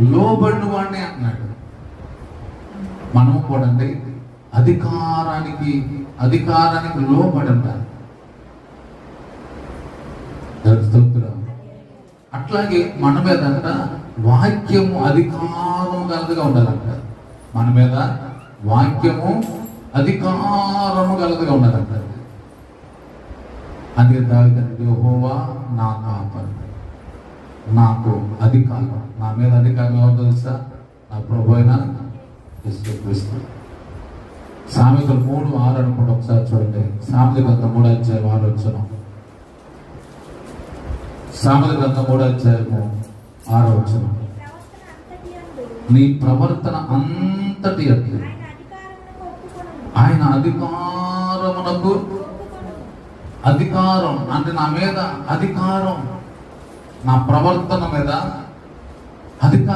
లోబడిన వాడిని అంటున్నాడు. మనము కూడా అండి అధికారానికి అధికారానికి లోబడంటారు. స్తోత్రం. అట్లాగే మన మీద అంట వాక్యము అధికారం గలదిగా ఉండాలంట. మన మీద వాక్యము అధికారము గలదిగా ఉండాలంట. అందుకే దావిదంటే యెహోవా నా కాపరి నాకు అధికారం. నా మీద అధికారం ఎవరు తెలుసా? నా ప్రభు అయిన సామెతలు మూడు ఆరు అనుకుంటే ఒకసారి చూడండి. సామెత గ్రంథం మూడు అధ్యాయం ఆరు వచ్చిన. సామెత గ్రంథం మూడు అధ్యాయము ఆరు వచ్చిన. నీ ప్రవర్తన అంతటి యందు అట్లు. ఆయన అధికారమునకు అధికారం. అంటే నా మీద అధికారం. నా ప్రవర్తన మీద అధికారం